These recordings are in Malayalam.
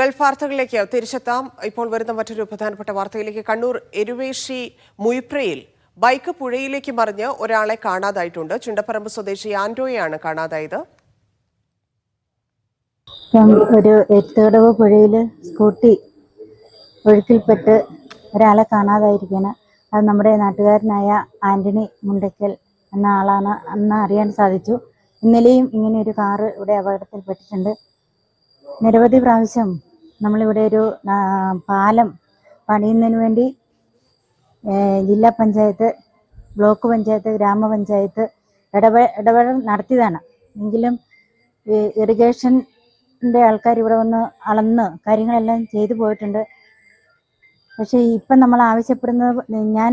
ഗൾഫ് വാർത്തകളിലേക്ക് തിരിച്ചെത്താം. ഇപ്പോൾ വരുന്ന മറ്റൊരു പ്രധാനപ്പെട്ട വാർത്തയിലേക്ക് കണ്ണൂർ എരുവേശി മുയിപ്രയിൽ ബൈക്ക് പുഴയിലേക്ക് മറിഞ്ഞ് ഒരാളെ കാണാതായിട്ടുണ്ട്. ചുണ്ടപ്പറമ്പ് സ്വദേശി ആൻഡോയാണ് കാണാതായത്. ഒരു എട്ടുകടവ് പുഴയിൽ സ്കൂട്ടി ഒഴുക്കിൽപ്പെട്ട് ഒരാളെ കാണാതായിരിക്കണം അത് നമ്മുടെ നാട്ടുകാരനായ ആന്റണി മുണ്ടയ്ക്കൽ എന്ന ആളാണ് അന്ന് അറിയാൻ സാധിച്ചു. ഇന്നലെയും ഇങ്ങനെ ഒരു കാറ് ഇവിടെ അപകടത്തിൽപ്പെട്ടിട്ടുണ്ട്. നിരവധി പ്രാവശ്യം നമ്മളിവിടെ ഒരു പാലം പണിയുന്നതിന് വേണ്ടി ജില്ലാ പഞ്ചായത്ത് ബ്ലോക്ക് പഞ്ചായത്ത് ഗ്രാമപഞ്ചായത്ത് ഇടപെ ഇടപെടൽ നടത്തിയതാണ്. എങ്കിലും ഇറിഗേഷന്റെ ആൾക്കാർ ഇവിടെ വന്ന് അളന്ന് കാര്യങ്ങളെല്ലാം ചെയ്തു പോയിട്ടുണ്ട്. പക്ഷേ ഇപ്പം നമ്മൾ ആവശ്യപ്പെടുന്നത് ഞാൻ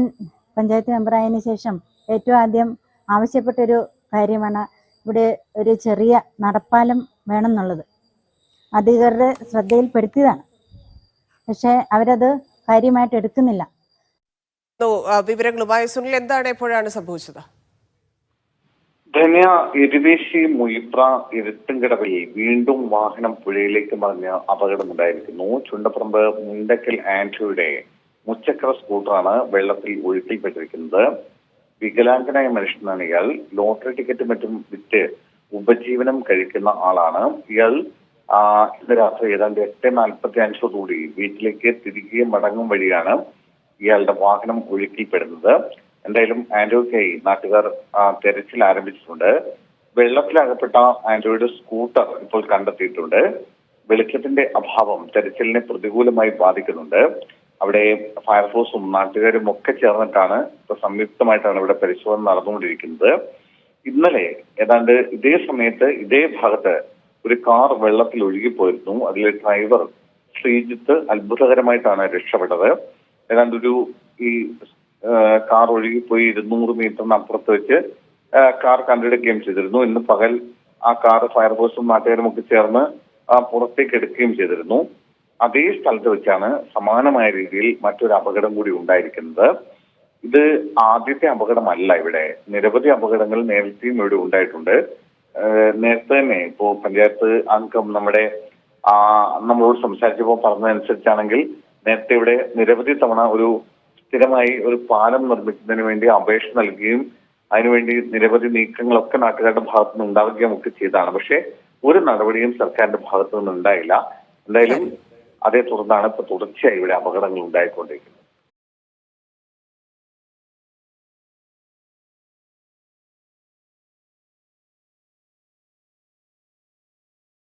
പഞ്ചായത്ത് മെമ്പറായതിന് ശേഷം ഏറ്റവും ആദ്യം ആവശ്യപ്പെട്ടൊരു കാര്യമാണ് ഇവിടെ ഒരു ചെറിയ നടപ്പാലം വേണമെന്നുള്ളത്. അധികൃതരുടെ ശ്രദ്ധയിൽപ്പെടുത്തിയതാണ്. പക്ഷേ അവരത് കാര്യമായിട്ട് എടുക്കുന്നില്ല. വിവരങ്ങളുമായി സുനിൽ എന്താണ് എപ്പോഴാണ് സംഭവിച്ചത്? ധന്യ ഇരുവേശി മുയിപ്ര ഇരുട്ടുംകടവിൽ വീണ്ടും വാഹനം പുഴയിലേക്ക് മറിഞ്ഞ് അപകടമുണ്ടായിരിക്കുന്നു. ചുണ്ടപ്പറമ്പ് മുണ്ടക്കൽ ആൻഡ്രോയുടെ മുച്ചക്ര സ്കൂട്ടറാണ് വെള്ളത്തിൽ ഒഴുക്കിൽപ്പെട്ടിരിക്കുന്നത്. വികലാംഗനായ മനുഷ്യനാണ് ഇയാൾ. ലോട്ടറി ടിക്കറ്റ് മറ്റും വിറ്റ് ഉപജീവനം കഴിക്കുന്ന ആളാണ്. ഇയാൾ ഇന്ന് രാത്രി ഏതാണ്ട് എട്ട് നാൽപ്പത്തി അഞ്ചോടുകൂടി വീട്ടിലേക്ക് തിരികെ മടങ്ങും വഴിയാണ് ഇയാളുടെ വാഹനം ഒഴുക്കിൽപ്പെടുന്നത് എന്തായാലും ആൻഡ്രോയ്ക്കായി നാട്ടുകാർ തെരച്ചിൽ ആരംഭിച്ചിട്ടുണ്ട്. വെള്ളത്തിലകപ്പെട്ട ആൻഡ്രോയുടെ സ്കൂട്ടർ ഇപ്പോൾ കണ്ടെത്തിയിട്ടുണ്ട്. വെളിച്ചത്തിന്റെ അഭാവം തെരച്ചിലിനെ പ്രതികൂലമായി ബാധിക്കുന്നുണ്ട്. അവിടെ ഫയർഫോഴ്സും നാട്ടുകാരും ഒക്കെ ചേർന്നിട്ടാണ് ഇപ്പൊ സംയുക്തമായിട്ടാണ് ഇവിടെ പരിശോധന നടന്നുകൊണ്ടിരിക്കുന്നത്. ഇന്നലെ ഏതാണ്ട് ഇതേ സമയത്ത് ഇതേ ഭാഗത്ത് ഒരു കാർ വെള്ളത്തിൽ ഒഴുകിപ്പോയിരുന്നു. അതിലെ ഡ്രൈവർ ശ്രീജിത്ത് അത്ഭുതകരമായിട്ടാണ് രക്ഷപ്പെട്ടത്. ഏതാണ്ട് ഒരു ഈ കാർ ഒഴുകിപ്പോയി ഇരുന്നൂറ് മീറ്ററിന് അപ്പുറത്ത് വെച്ച് കാർ കണ്ടെടുക്കുകയും ചെയ്തിരുന്നു. ഇന്ന് പകൽ ആ കാർ ഫയർഫോഴ്സും നാട്ടുകാരും ഒക്കെ ചേർന്ന് പുറത്തേക്ക് എടുക്കുകയും ചെയ്തിരുന്നു. അതേ സ്ഥലത്ത് വെച്ചാണ് സമാനമായ രീതിയിൽ മറ്റൊരു അപകടം കൂടി ഉണ്ടായിരിക്കുന്നത്. ഇത് ആദ്യത്തെ അപകടമല്ല ഇവിടെ. നിരവധി അപകടങ്ങൾ നേരത്തെയും ഇവിടെ ഉണ്ടായിട്ടുണ്ട്. നേരത്തെ തന്നെ ഇപ്പോ പഞ്ചായത്ത് അംഗം നമ്മുടെ ആ നമ്മളോട് സംസാരിച്ചപ്പോൾ പറഞ്ഞതനുസരിച്ചാണെങ്കിൽ നേരത്തെ ഇവിടെ നിരവധി തവണ ഒരു സ്ഥിരമായി ഒരു പാലം നിർമ്മിക്കുന്നതിന് വേണ്ടി അപേക്ഷ നൽകുകയും അതിനുവേണ്ടി നിരവധി നീക്കങ്ങളൊക്കെ നാട്ടുകാരുടെ ഭാഗത്തു നിന്ന് ഉണ്ടാവുകയും ഒക്കെ ചെയ്തതാണ്. പക്ഷേ ഒരു നടപടിയും സർക്കാരിന്റെ ഭാഗത്തു നിന്ന് ഉണ്ടായില്ല. എന്തായാലും അതേ തുടർന്നാണ് ഇപ്പൊ തുടർച്ചയായി ഇവിടെ അപകടങ്ങൾ ഉണ്ടായിക്കൊണ്ടിരിക്കുന്നത്.